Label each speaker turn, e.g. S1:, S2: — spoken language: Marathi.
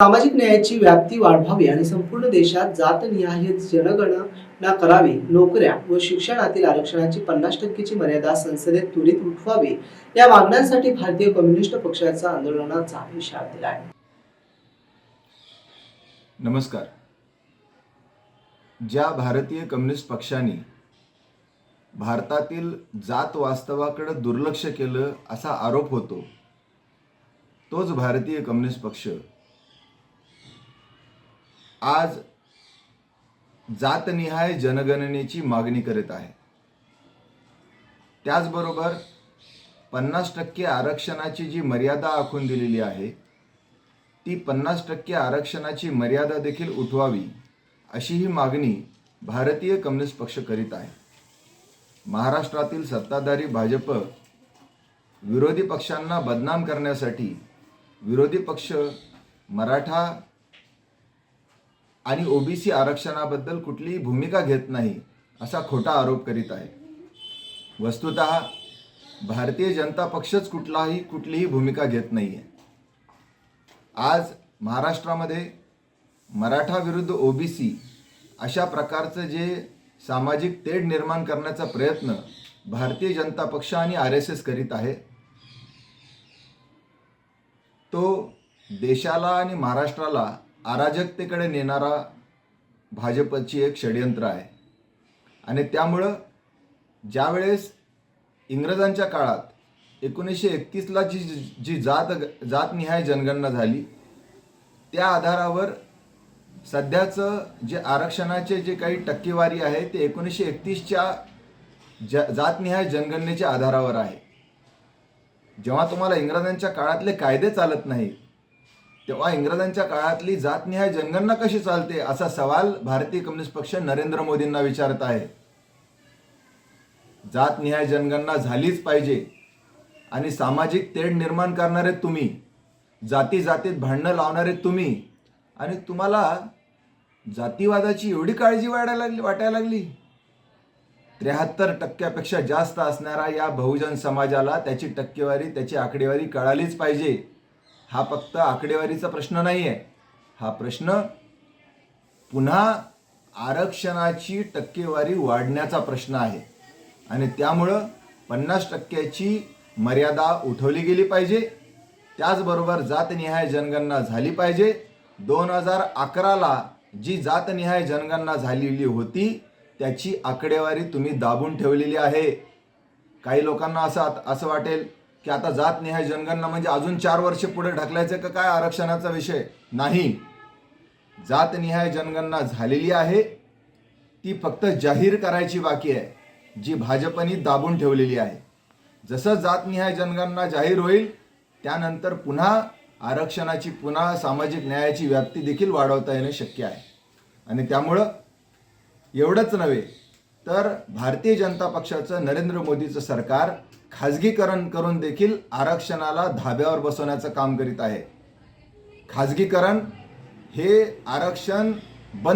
S1: सामाजिक न्यायाची व्याप्ती वाढवावी आणि संपूर्ण देशात जातनिहाय जनगणना करावी. नोकऱ्या व शिक्षणातील आरक्षणाची पन्नास टक्केची मर्यादा संसदेत त्वरित उठवावी. या मागण्यांसाठी भारतीय कम्युनिस्ट पक्षाचा आंदोलनाचा इशारा दिला आहे.
S2: नमस्कार. ज्या भारतीय कम्युनिस्ट पक्षाने भारतातील जात वास्तवाकडे दुर्लक्ष केलं असा आरोप होतो तोच भारतीय कम्युनिस्ट पक्ष आज जातनिहाय जनगणनेची मागणी करत आहे. त्याचबरोबर पन्नास टक्के आरक्षणाची जी मर्यादा आखून दिलेली आहे ती पन्नास टक्के आरक्षणाची मर्यादा देखील उठवावी अशी ही मागणी भारतीय कम्युनिस्ट पक्ष करीत आहे. महाराष्ट्रातील सत्ताधारी भाजप विरोधी पक्षांना बदनाम करण्यासाठी विरोधी पक्ष मराठा आणि ओबीसी आरक्षणाबद्दल कुठलीही भूमिका घेत नाही असा खोटा आरोप करीत आहे. वस्तुत भारतीय जनता पक्षच कुठलाही कुठलीही भूमिका घेत नाही आहे आज महाराष्ट्रामध्ये मराठा विरुद्ध ओबीसी अशा प्रकारचं जे सामाजिक तेढ निर्माण करण्याचा प्रयत्न भारतीय जनता पक्ष आणि आर एस एस करीत आहे तो देशाला आणि महाराष्ट्राला अराजकतेकडे नेणारा भाजपची एक षडयंत्र आहे. आणि त्यामुळं ज्यावेळेस इंग्रजांच्या काळात एकोणीसशे एकतीसला जी जी जात जातनिहाय जनगणना झाली त्या आधारावर सध्याचं जे आरक्षणाचे जे काही टक्केवारी आहे ते एकोणीसशे एकतीसच्या ज जातनिहाय जनगणनेच्या आधारावर आहे. जेव्हा तुम्हाला इंग्रजांच्या काळातले कायदे चालत नाहीत तेव्हा इंग्रजांच्या काळातली जातनिहाय जनगणना कशी चालते असा सवाल भारतीय कम्युनिस्ट पक्ष नरेंद्र मोदींना विचारत आहे. जातनिहाय जनगणना झालीच पाहिजे आणि सामाजिक तेढ निर्माण करणारे तुम्ही जाती जातीत भांडणं लावणारे तुम्ही आणि तुम्हाला जातीवादाची एवढी काळजी वाढायला लागली वाटायला लागली? त्र्याहत्तर टक्क्यापेक्षा जास्त असणारा या बहुजन समाजाला त्याची टक्केवारी त्याची आकडेवारी कळालीच पाहिजे. हा फक्त आकडेवारीचा प्रश्न नाही आहे हा प्रश्न पुन्हा आरक्षणाची टक्केवारी वाढण्याचा प्रश्न आहे. आणि त्यामुळं पन्नास टक्क्याची मर्यादा उठवली गेली पाहिजे. त्याचबरोबर जातनिहाय जनगणना झाली पाहिजे. दोन हजार अकराला जी जातनिहाय जनगणना झालेली होती त्याची आकडेवारी तुम्ही दाबून ठेवलेली आहे. काही लोकांना असं असं वाटेल. की आता जातनिहाय जनगणना म्हणजे अजून चार वर्ष पुढे ढकलायचं का? काय आरक्षणाचा विषय? नाही. जातनिहाय जनगणना झालेली आहे. ती फक्त जाहीर करायची बाकी आहे. जी भाजपनी दाबून ठेवलेली आहे. जसं जातनिहाय जनगणना जाहीर होईल त्यानंतर पुन्हा आरक्षणाची पुन्हा सामाजिक न्यायाची व्याप्ती देखील वाढवता येणं शक्य आहे. आणि त्यामुळं एवढंच नव्हे तर भारतीय जनता पक्षाचं नरेंद्र मोदीचं सरकार खाजगीकरण करून देखील आरक्षणाला धाब्यावर बसवण्याचं काम करीत आहे. खाजगीकरण हे आरक्षण